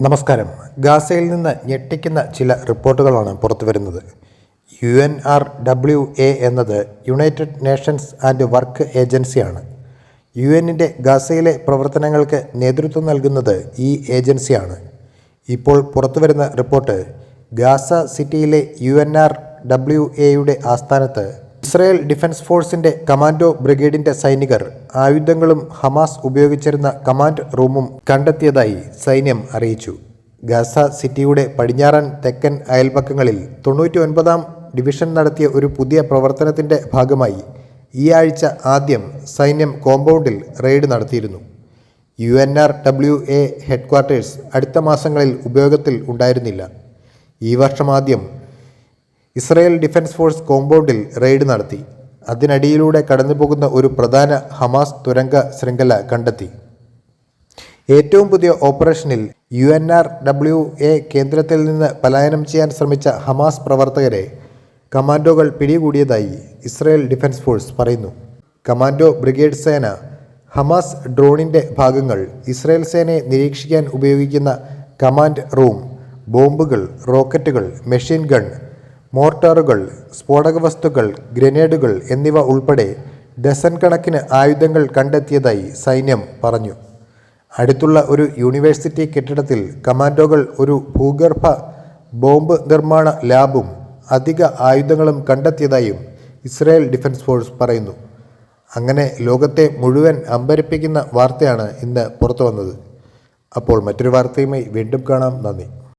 നമസ്കാരം. ഗാസയിൽ നിന്ന് ഞെട്ടിക്കുന്ന ചില റിപ്പോർട്ടുകളാണ് പുറത്തുവരുന്നത് U N R W A എന്നത് യുണൈറ്റഡ് നേഷൻസ് ആൻഡ് വർക്ക് ഏജൻസിയാണ്. യു എന്നിന്റെ ഗാസയിലെ പ്രവർത്തനങ്ങൾക്ക് നേതൃത്വം നൽകുന്നത് ഈ ഏജൻസിയാണ്. ഇപ്പോൾ പുറത്തുവരുന്ന റിപ്പോർട്ട് ഗാസ സിറ്റിയിലെ യു എൻ ആർ ഡബ്ല്യു എയുടെ ആസ്ഥാനത്ത് ഇസ്രായേൽ ഡിഫൻസ് ഫോഴ്സിന്റെ കമാൻഡോ ബ്രിഗേഡിന്റെ സൈനികർ ആയുധങ്ങളും ഹമാസ് ഉപയോഗിച്ചിരുന്ന കമാൻഡ് റൂമും കണ്ടെത്തിയതായി സൈന്യം അറിയിച്ചു. ഗാസ സിറ്റിയുടെ പടിഞ്ഞാറൻ തെക്കൻ അയൽപക്കങ്ങളിൽ തൊണ്ണൂറ്റി ഒൻപതാം ഡിവിഷൻ നടത്തിയ ഒരു പുതിയ പ്രവർത്തനത്തിന്റെ ഭാഗമായി ഈ ആഴ്ച ആദ്യം സൈന്യം കോമ്പൗണ്ടിൽ റെയ്ഡ് നടത്തിയിരുന്നു. U N R W A headquarters അടുത്ത മാസങ്ങളിൽ ഉപയോഗത്തിൽ ഉണ്ടായിരുന്നില്ല. ഈ വർഷം ആദ്യം ഇസ്രായേൽ ഡിഫൻസ് ഫോഴ്സ് കോമ്പൗണ്ടിൽ റെയ്ഡ് നടത്തി. അതിനടിയിലൂടെ കടന്നുപോകുന്ന ഒരു പ്രധാന ഹമാസ് തുരങ്ക ശൃംഖല കണ്ടെത്തി. ഏറ്റവും പുതിയ ഓപ്പറേഷനിൽ U N R W A കേന്ദ്രത്തിൽ നിന്ന് പലായനം ചെയ്യാൻ ശ്രമിച്ച ഹമാസ് പ്രവർത്തകരെ കമാൻഡോകൾ പിടികൂടിയതായി ഇസ്രയേൽ ഡിഫൻസ് ഫോഴ്സ് പറയുന്നു. കമാൻഡോ ബ്രിഗേഡ് സേന ഹമാസ് ഡ്രോണിന്റെ ഭാഗങ്ങൾ ഇസ്രയേൽ സേനയെ നിരീക്ഷിക്കാൻ ഉപയോഗിക്കുന്ന കമാൻഡ് റൂം ബോംബുകൾ റോക്കറ്റുകൾ മെഷീൻ ഗൺ മോർട്ടാറുകൾ സ്ഫോടക വസ്തുക്കൾ ഗ്രനേഡുകൾ എന്നിവ ഉൾപ്പെടെ ഡസൻ കണക്കിന് ആയുധങ്ങൾ കണ്ടെത്തിയതായി സൈന്യം പറഞ്ഞു. അടുത്തുള്ള ഒരു യൂണിവേഴ്സിറ്റി കെട്ടിടത്തിൽ കമാൻഡോകൾ ഒരു ഭൂഗർഭ ബോംബ് നിർമ്മാണ ലാബും അധിക ആയുധങ്ങളും കണ്ടെത്തിയതായും ഇസ്രായേൽ ഡിഫൻസ് ഫോഴ്സ് പറയുന്നു. അങ്ങനെ ലോകത്തെ മുഴുവൻ അമ്പരപ്പിക്കുന്ന വാർത്തയാണ് ഇന്ന് പുറത്തു വന്നത് അപ്പോൾ മറ്റൊരു വാർത്തയുമായി വീണ്ടും കാണാം. നന്ദി.